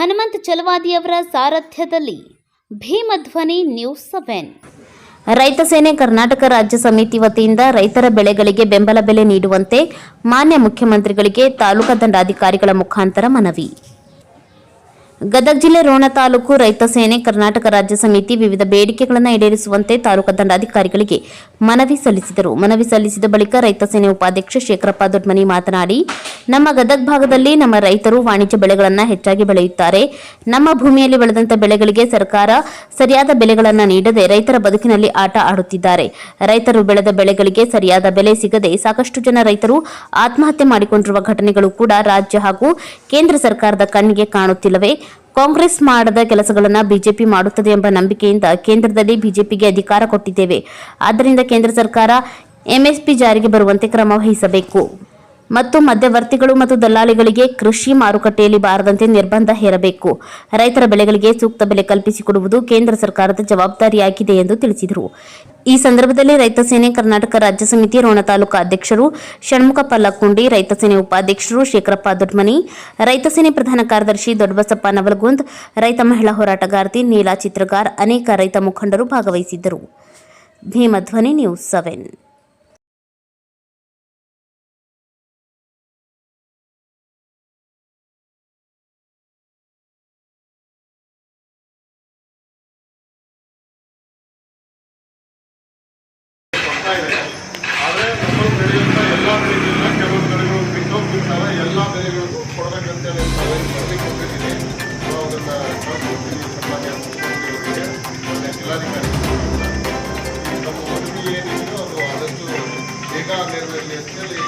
ಹನುಮಂತ್ ಚಲವಾದಿಯವರ ಸಾರಥ್ಯದಲ್ಲಿ ಭೀಮಧ್ವನಿ news seven. Raitha Sene Karnataka ರಾಜ್ಯ ಸಮಿತಿ ವತಿಯಿಂದ ರೈತರ ಬೆಳೆಗಳಿಗೆ ಬೆಂಬಲ ಬೆಲೆ ನೀಡುವಂತೆ ಮಾನ್ಯ ಮುಖ್ಯಮಂತ್ರಿಗಳಿಗೆ ತಾಲೂಕಾ ದಂಡಾಧಿಕಾರಿಗಳ ಮುಖಾಂತರ ಮನವಿ. ಗದಗ ಜಿಲ್ಲೆ ರೋಣ ತಾಲೂಕು ರೈತ ಸೇನೆ ಕರ್ನಾಟಕ ರಾಜ್ಯ ಸಮಿತಿ ವಿವಿಧ ಬೇಡಿಕೆಗಳನ್ನು ಈಡೇರಿಸುವಂತೆ ತಾಲೂಕಾ ದಂಡಾಧಿಕಾರಿಗಳಿಗೆ ಮನವಿ ಸಲ್ಲಿಸಿದರು. ಮನವಿ ಸಲ್ಲಿಸಿದ ಬಳಿಕ ರೈತ ಸೇನೆ ಉಪಾಧ್ಯಕ್ಷ ಶೇಖರಪ್ಪ ದೊಡ್ಮನಿ ಮಾತನಾಡಿ ನಮ್ಮ ಗದಗ ಭಾಗದಲ್ಲಿ ನಮ್ಮ ರೈತರು ವಾಣಿಜ್ಯ ಬೆಳೆಗಳನ್ನು ಹೆಚ್ಚಾಗಿ ಬೆಳೆಯುತ್ತಾರೆ. ನಮ್ಮ ಭೂಮಿಯಲ್ಲಿ ಬೆಳೆದಂತ ಬೆಳೆಗಳಿಗೆ ಸರ್ಕಾರ ಸರಿಯಾದ ಬೆಲೆಗಳನ್ನು ನೀಡದೆ ರೈತರ ಬದುಕಿನಲ್ಲಿ ಆಟ ಆಡುತ್ತಿದ್ದಾರೆ. ರೈತರು ಬೆಳೆದ ಬೆಳೆಗಳಿಗೆ ಸರಿಯಾದ ಬೆಲೆ ಸಿಗದೆ ಸಾಕಷ್ಟು ಜನ ರೈತರು ಆತ್ಮಹತ್ಯೆ ಮಾಡಿಕೊಂಡಿರುವ ಘಟನೆಗಳು ಕೂಡ ರಾಜ್ಯ ಹಾಗೂ ಕೇಂದ್ರ ಸರ್ಕಾರದ ಕಣ್ಣಿಗೆ ಕಾಣುತ್ತಿಲ್ಲವೇ? ಕಾಂಗ್ರೆಸ್ ಮಾಡದ ಕೆಲಸಗಳನ್ನು ಬಿಜೆಪಿ ಮಾಡುತ್ತದೆ ಎಂಬ ನಂಬಿಕೆಯಿಂದ ಕೇಂದ್ರದಲ್ಲಿ ಬಿಜೆಪಿಗೆ ಅಧಿಕಾರ ಕೊಟ್ಟಿದ್ದೇವೆ. ಆದ್ದರಿಂದ ಕೇಂದ್ರ ಸರ್ಕಾರ ಎಂಎಸ್ಪಿ ಜಾರಿಗೆ ಬರುವಂತೆ ಕ್ರಮ ವಹಿಸಬೇಕು. ಮತ್ತು ಮಧ್ಯವರ್ತಿಗಳು ಮತ್ತು ದಲ್ಲಾಳಿಗಳಿಗೆ ಕೃಷಿ ಮಾರುಕಟ್ಟೆಯಲ್ಲಿ ಬಾರದಂತೆ ನಿರ್ಬಂಧ ಹೇರಬೇಕು. ರೈತರ ಬೆಳೆಗಳಿಗೆ ಸೂಕ್ತ ಬೆಲೆ ಕಲ್ಪಿಸಿಕೊಡುವುದು ಕೇಂದ್ರ ಸರ್ಕಾರದ ಜವಾಬ್ದಾರಿಯಾಗಿದೆ ಎಂದು ತಿಳಿಸಿದರು. ಈ ಸಂದರ್ಭದಲ್ಲಿ ರೈತ ಸೇನೆ ಕರ್ನಾಟಕ ರಾಜ್ಯ ಸಮಿತಿ ರೋಣ ತಾಲೂಕಾ ಅಧ್ಯಕ್ಷರು ಷಣ್ಮುಖ ಪಲ್ಲಕ್ಕುಂಡಿ, ರೈತ ಸೇನೆ ಉಪಾಧ್ಯಕ್ಷರು ಶೇಖರಪ್ಪ ದೊಡ್ಮನಿ, ರೈತ ಸೇನೆ ಪ್ರಧಾನ ಕಾರ್ಯದರ್ಶಿ ದೊಡ್ಡಬಸಪ್ಪ ನವಲಗುಂದ್, ರೈತ ಮಹಿಳಾ ಹೋರಾಟಗಾರ್ತಿ ನೀಲಾ ಚಿತ್ರಗಾರ್, ಅನೇಕ ರೈತ ಮುಖಂಡರು ಭಾಗವಹಿಸಿದ್ದರು. Bhimadhwani news seven. ಬರ್ತಾ ಇದೆ. ಆದರೆ ನಮ್ಮ ಬೆಳೆಯುವಂಥ ಎಲ್ಲ ಬೆಳೆಗಳನ್ನ ಕೆಲವು ಬೆಳೆಗಳು ಬಿಟ್ಟೋಗ್ಬಿಡ್ತವೆ ಎಲ್ಲ ಬೆಳೆಗಳಿಗೂ ಕೊಡಬೇಕಂತೇಳಿ ಕೊಟ್ಟಿದ್ದೀವಿ ನಾವು ಅದನ್ನು ಕಳ್ಕೊಡ್ತೀವಿ ಸನ್ಮಾನ್ಯ ಮುಖ್ಯಮಂತ್ರಿಯವರಿಗೆ ಮತ್ತು ಜಿಲ್ಲಾಧಿಕಾರಿ ನಮ್ಮ ವರದಿ ಏನಿದೆಯೋ ಅದು ಆದಷ್ಟು ಬೇಗ ನೆರವೇರಲಿ ಅಂತೇಳಿ